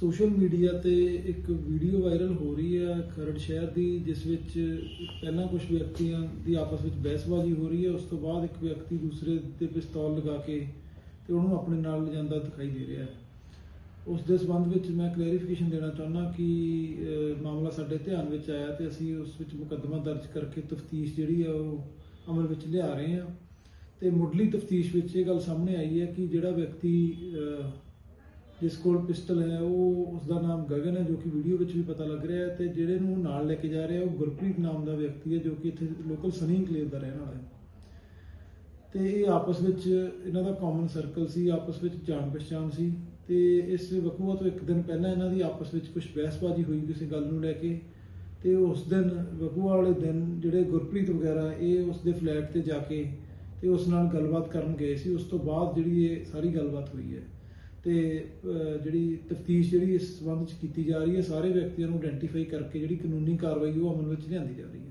Social media ਤੇ ਇੱਕ video viral ਹੋ ਰਹੀ ਹੈ ਖਰੜ ਸ਼ਹਿਰ ਦੀ, ਜਿਸ ਵਿੱਚ ਪਹਿਲਾਂ ਕੁਝ ਵਿਅਕਤੀਆਂ ਦੀ ਆਪਸ ਵਿੱਚ ਬਹਿਸਬਾਜ਼ੀ ਹੋ ਰਹੀ ਹੈ, ਉਸ ਤੋਂ ਬਾਅਦ ਇੱਕ ਵਿਅਕਤੀ ਦੂਸਰੇ ਤੇ ਪਿਸਤੌਲ ਲਗਾ ਕੇ ਤੇ ਉਹਨੂੰ ਆਪਣੇ ਨਾਲ ਲਿਜਾਂਦਾ ਦਿਖਾਈ ਦੇ ਰਿਹਾ ਹੈ। ਉਸ ਦੇ ਸੰਬੰਧ ਵਿੱਚ ਮੈਂ ਕਲੈਰੀਫਿਕੇਸ਼ਨ ਦੇਣਾ ਚਾਹੁੰਦਾ ਕਿ ਮਾਮਲਾ ਸਾਡੇ ਧਿਆਨ ਵਿੱਚ ਆਇਆ ਤੇ ਅਸੀਂ ਉਸ ਵਿੱਚ ਮੁਕੱਦਮਾ ਦਰਜ ਕਰਕੇ ਤਫਤੀਸ਼ ਜਿਹੜੀ ਹੈ ਉਹ ਅਮਲ ਵਿੱਚ ਲਿਆ ਰਹੇ ਹਾਂ। ਤੇ ਮੁੱਢਲੀ ਤਫਤੀਸ਼ ਵਿੱਚ ਇਹ ਗੱਲ ਸਾਹਮਣੇ ਆਈ ਹੈ ਕਿ ਜਿਹੜਾ ਵਿਅਕਤੀ ਜਿਸ ਕੋਲ ਪਿਸਟਲ ਹੈ, ਉਹ ਉਸ ਦਾ ਨਾਮ ਗਗਨ ਹੈ, ਜੋ ਕਿ ਵੀਡੀਓ ਵਿੱਚ ਵੀ ਪਤਾ ਲੱਗ ਰਿਹਾ ਹੈ ਤੇ ਜਿਹੜੇ ਨੂੰ ਨਾਲ ਲੈ ਕੇ ਜਾ ਰਿਹਾ, ਉਹ ਗੁਰਪ੍ਰੀਤ ਨਾਮ ਦਾ ਵਿਅਕਤੀ ਹੈ, ਜੋ ਕਿ ਇੱਥੇ ਲੋਕਲ ਸਨੀ ਇਨਕਲੇਵ ਦਾ ਰਹਿਣ ਵਾਲਾ ਹੈ। ਤੇ ਇਹ ਆਪਸ ਵਿੱਚ ਇਹਨਾਂ ਦਾ ਕਾਮਨ ਸਰਕਲ ਸੀ, ਆਪਸ ਵਿੱਚ ਜਾਣ ਪਛਾਣ ਸੀ ਤੇ ਇਸ ਵਕੂਆ ਤੋਂ ਇੱਕ ਦਿਨ ਪਹਿਲਾਂ ਇਹਨਾਂ ਦੀ ਆਪਸ ਵਿੱਚ ਕੁਝ ਬਹਿਸਬਾਜ਼ੀ ਹੋਈ ਕਿਸੇ ਗੱਲ ਨੂੰ ਲੈ ਕੇ ਤੇ ਉਸ ਦਿਨ ਵਕੂਆ ਵਾਲੇ ਦਿਨ ਜਿਹੜੇ ਗੁਰਪ੍ਰੀਤ ਵਗੈਰਾ, ਇਹ ਉਸ ਦੇ ਫਲੈਟ ਤੇ ਜਾ ਕੇ ਤੇ ਉਸ ਨਾਲ ਗੱਲਬਾਤ ਕਰਨ ਗਏ ਸੀ। ਉਸ ਤੋਂ ਬਾਅਦ ਜਿਹੜੀ ਇਹ ਸਾਰੀ ਗੱਲਬਾਤ ਹੋਈ ਹੈ। ਤੇ ਜਿਹੜੀ ਤਫਤੀਸ਼ ਜਿਹੜੀ ਇਸ ਸੰਬੰਧ ਵਿੱਚ ਕੀਤੀ ਜਾ ਰਹੀ ਹੈ, ਸਾਰੇ ਵਿਅਕਤੀਆਂ ਨੂੰ ਆਇਡੈਂਟੀਫਾਈ ਕਰਕੇ ਜਿਹੜੀ ਕਾਨੂੰਨੀ ਕਾਰਵਾਈ ਉਹ ਅਮਲ ਵਿੱਚ ਲਿਆਂਦੀ ਜਾ ਰਹੀ ਹੈ।